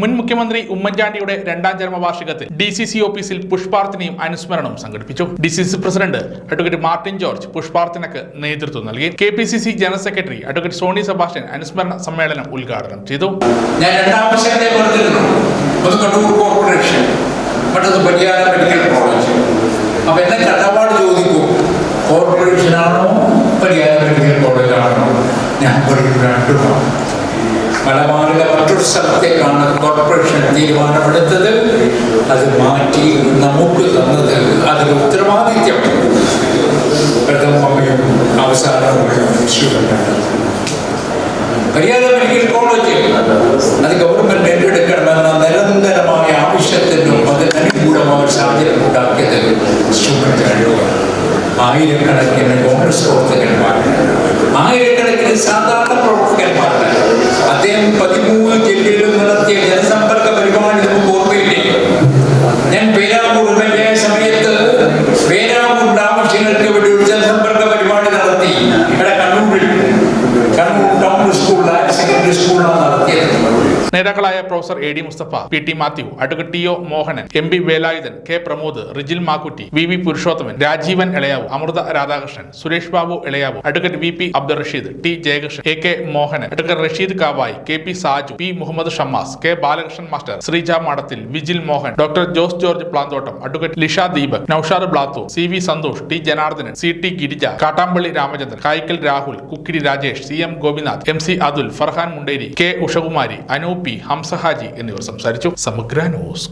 മുൻ മുഖ്യമന്ത്രി ഉമ്മൻചാണ്ടിയുടെ രണ്ടാം ജന്മവാർഷികത്തിൽ ഡി സി സി ഓഫീസിൽ പുഷ്പാർത്ഥനയും അനുസ്മരണവും സംഘടിപ്പിച്ചു. D C C president advocate Martin George പുഷ്പാർച്ചനക്ക് നേതൃത്വം നൽകി. K P C C general secretary advocate Sony Sebastian അനുസ്മരണ സമ്മേളനം ഉദ്ഘാടനം ചെയ്തു. ഞാൻ രണ്ടാം ഞാൻ രണ്ടുമാണ് മലബാറിലെ മറ്റൊരു സ്ഥലത്തേക്കാണ് കോർപ്പറേഷൻ തീരുമാനമെടുത്തത് അത് മാറ്റി നമുക്ക് തന്നത് അതിന് ഉത്തരവാദിത്യം പ്രഥമയും അവസാനവും സ്റ്റുഡൻ്റാണ് പരിയാരം മെഡിക്കൽ കോളേജ് അത് ഗവൺമെന്റ് ഏറ്റെടുക്കണമെന്ന നിരന്തരമായ ആവശ്യത്തിനും അതിന് അനുകൂലമായ ഒരു സാഹചര്യം ഉണ്ടാക്കിയത് സ്റ്റുഡന്റ് രണ്ടുമാണ് ആയിരക്കണക്കിന് കോൺഗ്രസ് പ്രവർത്തകന്മാർ ആയിരക്കണക്കിന് സാധാരണ പ്രവർത്തകന്മാരുടെ നേതാക്കളായ professor A D Musthafa P T Mathew advocate T O Mohanan M B Velayudhan K Pramod Rijil Makkutty V V Purushothaman Rajeevan Ilayavu Amrutha Radhakrishnan Suresh Babu Ilayavu advocate V P Abdul Rasheed T Jayakrishnan A K Mohanan advocate Rasheed Kavayi K P Saju P Muhammed Shammas K Balakrishnan master Sreeja Madathil Vijil Mohan doctor Jose George Planthottam advocate Lisha Deepak Noushad Blathur C V Santhosh T Janardhanan C T Girija Kattampally Ramachandran Kaykkal Rahul Kukkiri Rajesh C M Gopinath M C Athul Farhan Munderi K Ushakumari അനൂപി Hamsahaji എന്നിവർ സംസാരിച്ചു. സമഗ്ര news